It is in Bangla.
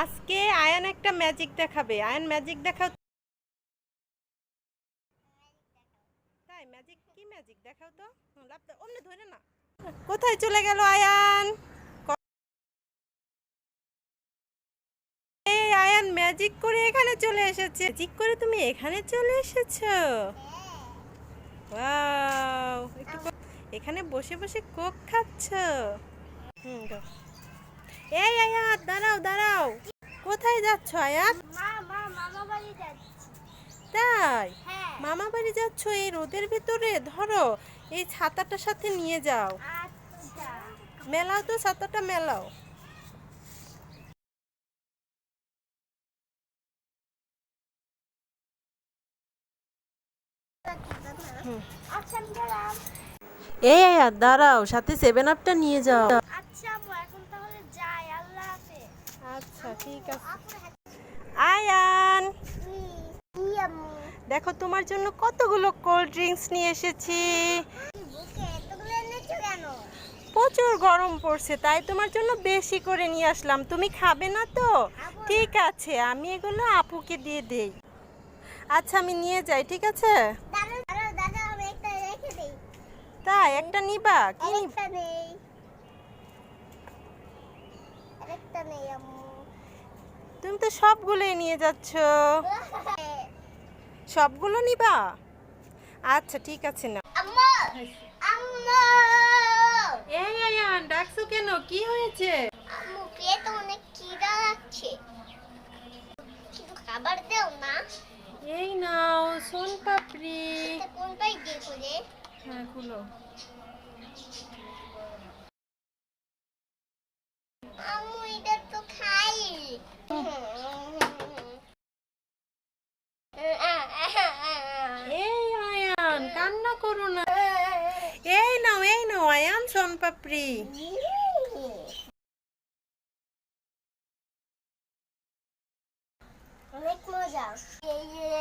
আজকে আয়ান একটা ম্যাজিক দেখাবে। আয়ান ম্যাজিক দেখাও তাই ম্যাজিক কি ম্যাজিক দেখাও তো? ধরে না। কোথায় চলে গেল আয়ান? আয়ান ম্যাজিক করে এখানে চলে এসেছে। ম্যাজিক করে তুমি এখানে চলে এসেছ? ওয়াও একটু এখানে বসে বসে কোক খাচ্ছ হুম দাও। এই আয়াত দাঁড়াও দাঁড়াও কোথায় যাচ্ছ আয়াত? তাই? হ্যাঁ। মামা বাড়ি যাচ্ছ এই রোদের ভিতরে? ধরো এই ছাতাটার সাথে নিয়ে যাও। আচ্ছা। মেলাও তো ছাতাটা মেলাও। আচ্ছা এই দাঁড়াও সাথে সেভেন আপটা নিয়ে যাও আচ্ছা আম্মু এখন তাহলে যাই আল্লাহ হাফেজ আচ্ছা ঠিক আছে। আয়ান! দেখো, তোমার জন্য কতগুলো কোল্ড ড্রিঙ্কস নিয়ে এসেছি। প্রচুর গরম পড়ছে, তাই তোমার জন্য বেশি করে নিয়ে আসলাম। তুমি খাবে না তো? ঠিক আছে, আমি এগুলো আপুকে দিয়ে দেই। আচ্ছা আমি নিয়ে যাই, ঠিক আছে? আমি একটা তাই একটা নিবা? কি? নেই। আরেকটা নেই তুমি তো সবগুলোই নিয়ে যাচ্ছ। সবগুলো নিবা? আচ্ছা ঠিক আছে না ডাকছো কেন? কি হয়েছে? পেটে অনেক খিদা লাগছে। কিছু খাবার দাও না এই নাও সোন পাপড়ি। দিয়ে হ্যাঁ খুলো আম্মু এটা তো খাই এই আয়ান কান্না করো না এই নাও এই নাও আয়ান সোন পাপড়ি অনেক মজা। ইয়ে